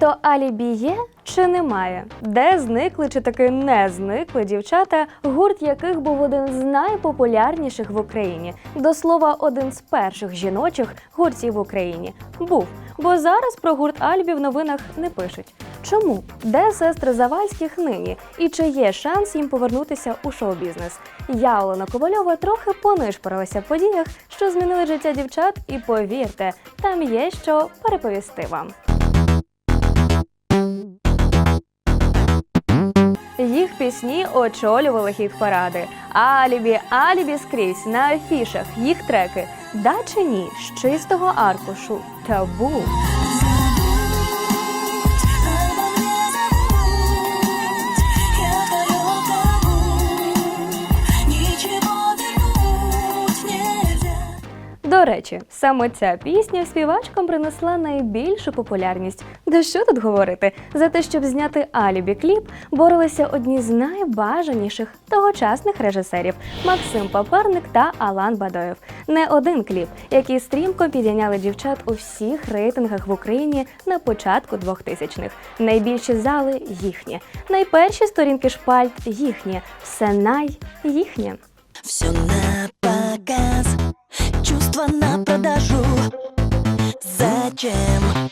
То алібі є чи немає? Де зникли чи таки не зникли дівчата, гурт яких був один з найпопулярніших в Україні. До слова, один з перших жіночих гуртів в Україні був. Бо зараз про гурт Альбі в новинах не пишуть. Чому? Де сестри Завальських нині? І чи є шанс їм повернутися у шоу-бізнес? Я, Олена Ковальова, трохи понишпорилася в подіях, що змінили життя дівчат, і повірте, там є що переповісти вам. Їх пісні очолювали хіт паради. Алібі, алібі скрізь на афішах, їх треки. Да чи ні? З чистого аркушу. Табу. Речі, саме ця пісня співачкам принесла найбільшу популярність. Да що тут говорити? За те, щоб зняти алібі кліп, боролися одні з найбажаніших тогочасних режисерів Максим Паперник та Алан Бадоєв. Не один кліп, який стрімко підійняли дівчат у всіх рейтингах в Україні на початку 2000-х. Найбільші зали їхні, найперші сторінки шпальт їхні, все най їхнє. Все на показ, чувства на продажу. Зачем?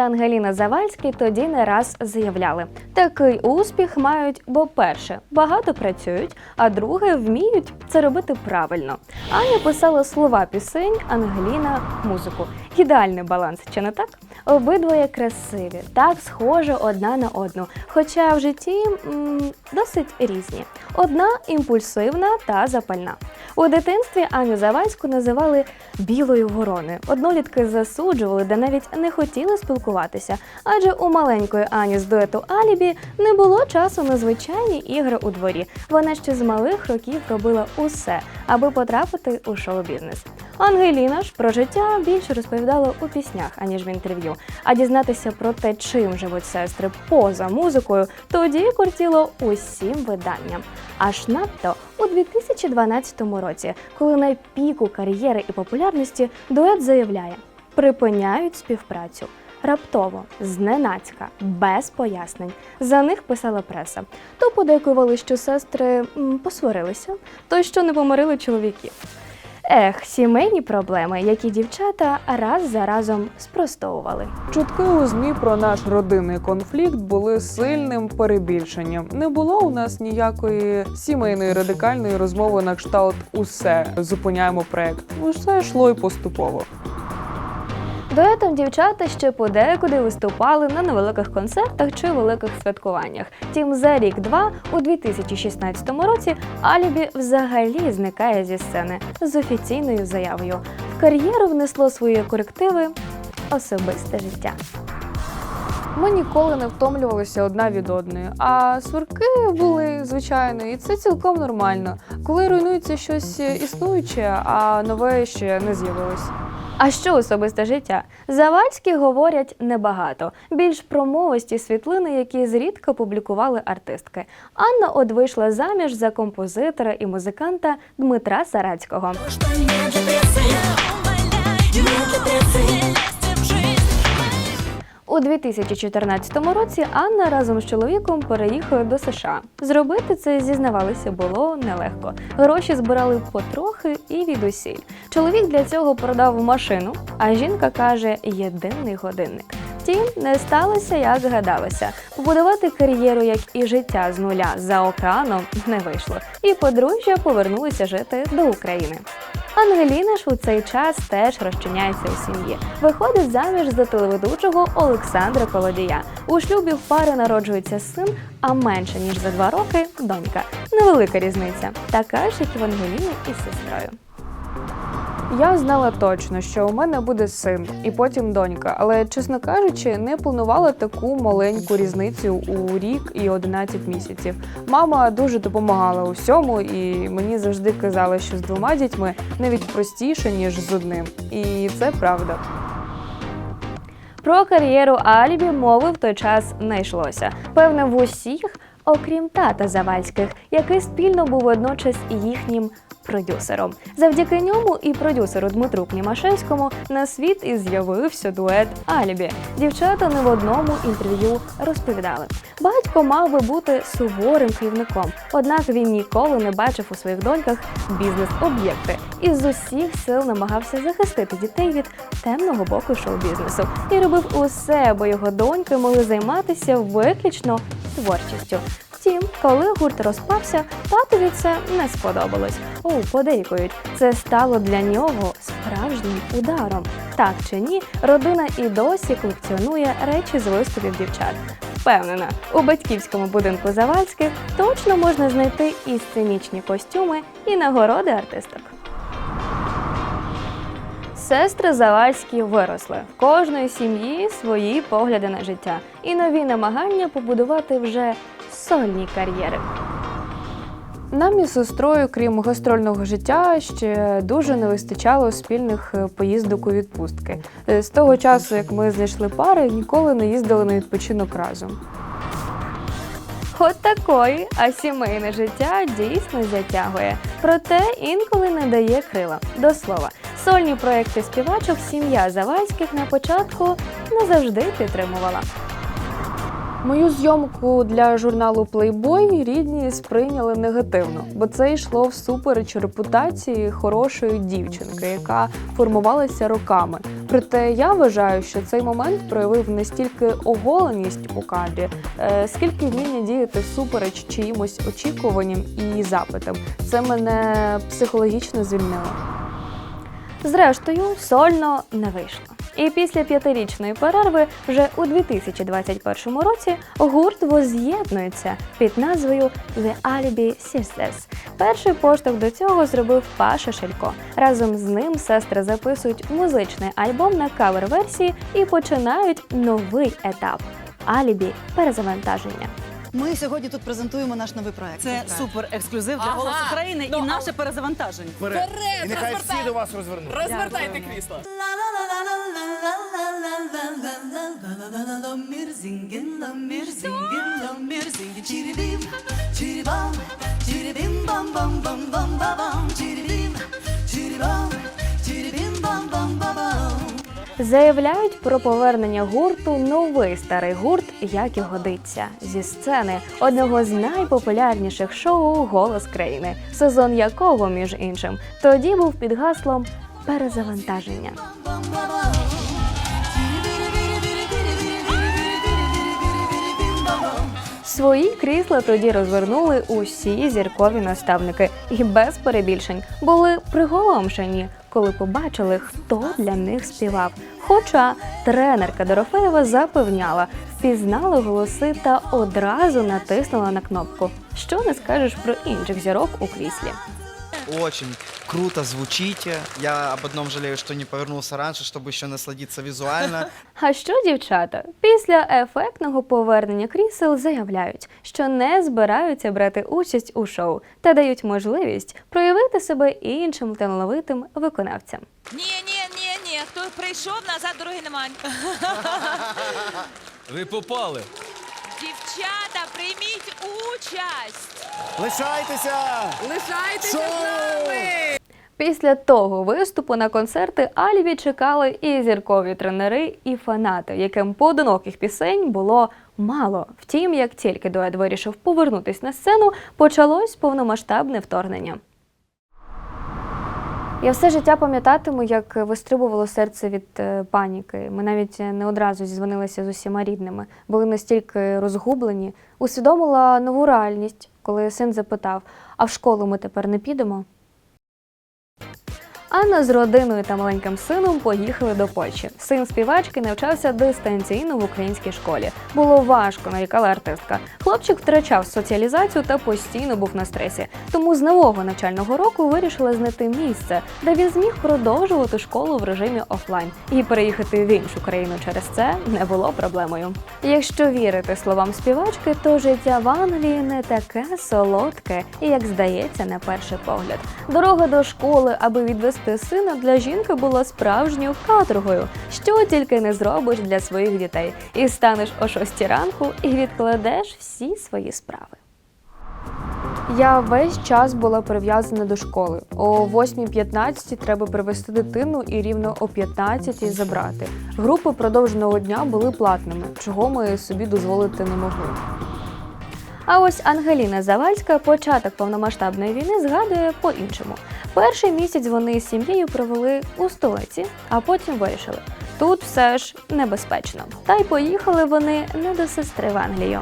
Та Ангеліна Завальські тоді не раз заявляли, такий успіх мають, бо перше багато працюють, а друге вміють це робити правильно. Аня писала слова пісень, Ангеліна музику. Ідеальний баланс, чи не так? Обидвоє красиві, так схожі одна на одну, хоча в житті м, досить різні. Одна імпульсивна та запальна. У дитинстві Аню Завальську називали білою вороною. Однолітки засуджували, де навіть не хотіли спілкуватися, адже у маленької Ані з дуету Алібі не було часу на звичайні ігри у дворі. Вона ще з малих років робила усе, аби потрапити у шоу-бізнес. Ангеліна ж про життя більше розповідала у піснях, аніж в інтерв'ю. А дізнатися про те, чим живуть сестри поза музикою, тоді кортіло усім виданням. Аж надто у 2012 році, коли на піку кар'єри і популярності дует заявляє: припиняють співпрацю. Раптово, зненацька, без пояснень. За них писала преса. То подейкували, що сестри посварилися, то що не помирили чоловіків. Ех, сімейні проблеми, які дівчата раз за разом спростовували. Чутки у змі про наш родинний конфлікт були сильним перебільшенням. Не було у нас ніякої сімейної радикальної розмови на кшталт усе зупиняємо проект. Усе йшло й поступово. Дуетом дівчата ще подекуди виступали на невеликих концертах чи великих святкуваннях. Тім за рік-два, у 2016 році, Алібі взагалі зникає зі сцени з офіційною заявою. В кар'єру внесло свої корективи особисте життя. Ми ніколи не втомлювалися одна від одної, а сварки були звичайно, і це цілком нормально. Коли руйнується щось існуюче, а нове ще не з'явилось. А що особисте життя? Завальські говорять небагато. Більш про мовості світлини, які зрідка публікували артистки. Анна от вийшла заміж за композитора і музиканта Дмитра Сарацького. У 2014 році Анна разом з чоловіком переїхали до США. Зробити це зізнавалися було нелегко. Гроші збирали потрохи і від усіль. Чоловік для цього продав машину, а жінка каже єдиний годинник. Втім, не сталося, як гадалося. Побудувати кар'єру, як і життя з нуля за океаном не вийшло. І подружжя повернулися жити до України. Ангеліна ж у цей час теж розчиняється у сім'ї. Виходить заміж за телеведучого Олександра Колодія. У шлюбі в пари народжується син, а менше ніж за два роки донька. Невелика різниця, така ж, як в Ангеліни із сестрою. Я знала точно, що у мене буде син і потім донька, але, чесно кажучи, не планувала таку маленьку різницю у рік і 11 місяців. Мама дуже допомагала у всьому, і мені завжди казала, що з двома дітьми навіть простіше, ніж з одним. І це правда. Про кар'єру Альбі мови в той час не йшлося. Певне, в усіх окрім тата Завальських, який спільно був водночас і їхнім продюсером. Завдяки ньому і продюсеру Дмитру Клімашевському на світ і з'явився дует Алібі. Дівчата не в одному інтерв'ю розповідали. Батько мав би бути суворим керівником, однак він ніколи не бачив у своїх доньках бізнес-об'єкти і з усіх сил намагався захистити дітей від темного боку шоу-бізнесу і робив усе, аби його доньки могли займатися виключно творчістю. Втім, коли гурт розпався, татові це не сподобалось. О, подейкують, це стало для нього справжнім ударом. Так чи ні, родина і досі колекціонує речі з виступів дівчат. Впевнена, у батьківському будинку Завальських точно можна знайти і сценічні костюми, і нагороди артисток. Сестри Завальські виросли. В кожної сім'ї свої погляди на життя і нові намагання побудувати вже сольні кар'єри. Нам із сестрою, крім гастрольного життя, ще дуже не вистачало спільних е, поїздок у відпустки. Е, З того часу, як ми знайшли пари, ніколи не їздили на відпочинок разом. От такої, а сімейне життя дійсно затягує. Проте інколи не дає крила. До слова, сольні проекти співачок сім'я Завальських на початку не завжди підтримувала. Мою зйомку для журналу Playboy рідні сприйняли негативно, бо це йшло всупереч репутації хорошої дівчинки, яка формувалася роками. Проте я вважаю, що цей момент проявив не стільки оголеність у кадрі, е, скільки вміння діяти всупереч чиїмось очікуванням і запитам. Це мене психологічно звільнило. Зрештою, сольно не вийшло. І після п'ятирічної перерви вже у 2021 році гурт воз'єднується під назвою The Alibi Sisters. Перший поштовх до цього зробив Паша Шелько. Разом з ним сестри записують музичний альбом на кавер-версії і починають новий етап Алібі перезавантаження. Ми сьогодні тут презентуємо наш новий проект. Це супер ексклюзив для Ага. «Голосу України Ну, і а- наше перезавантаження. Вперед, І нехай розвертай. всі до вас розвернуть. Розвертайте крісло. Заявляють про повернення гурту новий старий гурт, як і годиться, зі сцени одного з найпопулярніших шоу Голос країни, сезон якого, між іншим, тоді був під гаслом перезавантаження. Свої крісла тоді розвернули усі зіркові наставники і без перебільшень були приголомшені, коли побачили, хто для них співав. Хоча тренерка Дорофеєва запевняла, впізнали голоси та одразу натиснула на кнопку. Що не скажеш про інших зірок у кріслі. Очень круто звучите. Я об одном жалею, что не повернулся раньше, чтобы еще насладиться визуально. А що дівчата після ефектного повернення крісел заявляють, що не збираються брати участь у шоу та дають можливість проявити себе іншим талановитим виконавцям. Ні, ні, ні, ні. Хто прийшов, назад дороги немає. Ви попали. Дівчата, прийміть участь. Лишайтеся! Лишайтеся Шоу! Після того виступу на концерти Альві чекали і зіркові тренери, і фанати, яким поодиноких пісень було мало. Втім, як тільки дует вирішив повернутись на сцену, почалось повномасштабне вторгнення. Я все життя пам'ятатиму, як вистрибувало серце від е, паніки. Ми навіть не одразу зізвонилися з усіма рідними, були настільки розгублені. Усвідомила нову реальність, коли син запитав: а в школу ми тепер не підемо? Анна з родиною та маленьким сином поїхали до Польщі. Син співачки навчався дистанційно в українській школі. Було важко, нарікала артистка. Хлопчик втрачав соціалізацію та постійно був на стресі. Тому з нового навчального року вирішила знайти місце, де він зміг продовжувати школу в режимі офлайн. І переїхати в іншу країну через це не було проблемою. Якщо вірити словам співачки, то життя в Англії не таке солодке, як здається на перший погляд. Дорога до школи, аби відвести сина для жінки була справжньою каторгою. Що тільки не зробиш для своїх дітей, і станеш о 6 ранку і відкладеш всі свої справи. Я весь час була прив'язана до школи. О 8.15 треба привезти дитину і рівно о 15 забрати. Групи продовженого дня були платними, чого ми собі дозволити не могли. А ось Ангеліна Завальська початок повномасштабної війни згадує по-іншому. Перший місяць вони з сім'єю провели у столиці, а потім вирішили. Тут все ж небезпечно. Та й поїхали вони не до сестри в Англію.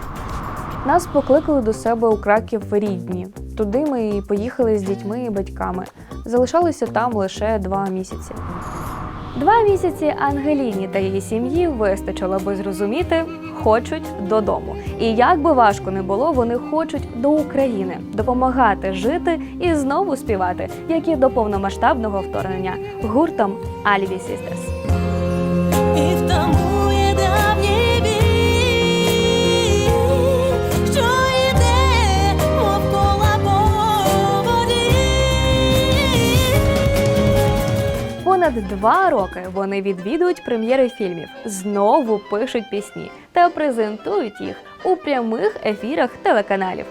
Нас покликали до себе у Краків рідні. Туди ми і поїхали з дітьми і батьками. Залишалися там лише два місяці. Два місяці Ангеліні та її сім'ї вистачило, аби зрозуміти, хочуть додому. І як би важко не було, вони хочуть до України допомагати жити і знову співати, як і до повномасштабного вторгнення гуртом Альві Sisters. Два роки вони відвідують прем'єри фільмів, знову пишуть пісні та презентують їх у прямих ефірах телеканалів.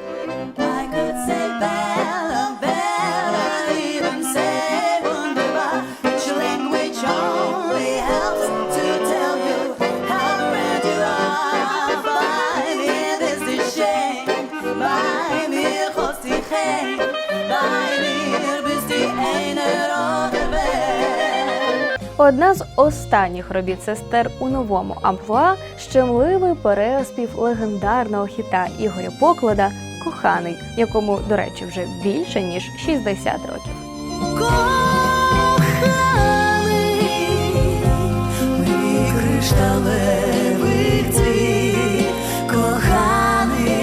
Одна з останніх робіт сестер у новому амплуа щемливий переспів легендарного хіта Ігоря Поклада Коханий, якому, до речі, вже більше ніж 60 років. Коханий, мій кришталевий цвіт, коханий,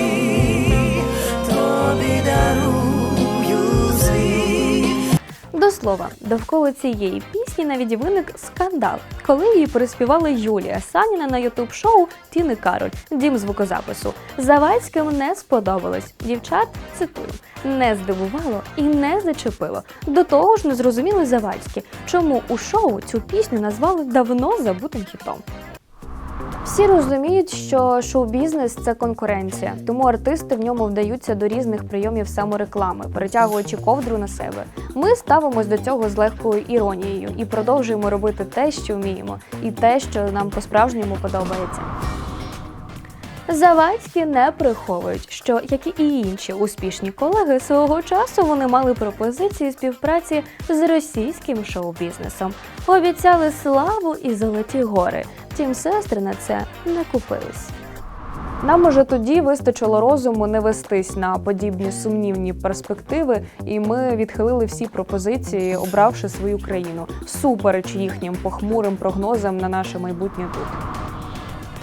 тобі дарую світ. До слова, довкола цієї пісні навіть виник скандал, коли її переспівала Юлія Саніна на ютуб-шоу Тіни Кароль Дім звукозапису. Завадським не сподобалось. Дівчат цитую. Не здивувало і не зачепило. До того ж, не зрозуміли Завадські, чому у шоу цю пісню назвали давно забутим хітом. Всі розуміють, що шоу-бізнес це конкуренція, тому артисти в ньому вдаються до різних прийомів самореклами, перетягуючи ковдру на себе. Ми ставимось до цього з легкою іронією і продовжуємо робити те, що вміємо, і те, що нам по-справжньому подобається. Завадські не приховують, що, як і інші успішні колеги, свого часу вони мали пропозиції співпраці з російським шоу-бізнесом, обіцяли славу і золоті гори. Втім, сестри на це не купились. Нам уже тоді вистачило розуму не вестись на подібні сумнівні перспективи, і ми відхилили всі пропозиції, обравши свою країну, всупереч їхнім похмурим прогнозам на наше майбутнє тут.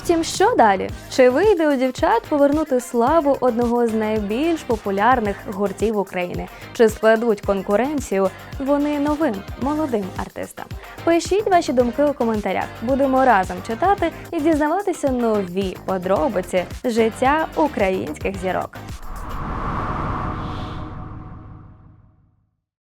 Втім, що далі? Чи вийде у дівчат повернути славу одного з найбільш популярних гуртів України? Чи складуть конкуренцію вони новим молодим артистам? Пишіть ваші думки у коментарях. Будемо разом читати і дізнаватися нові подробиці життя українських зірок.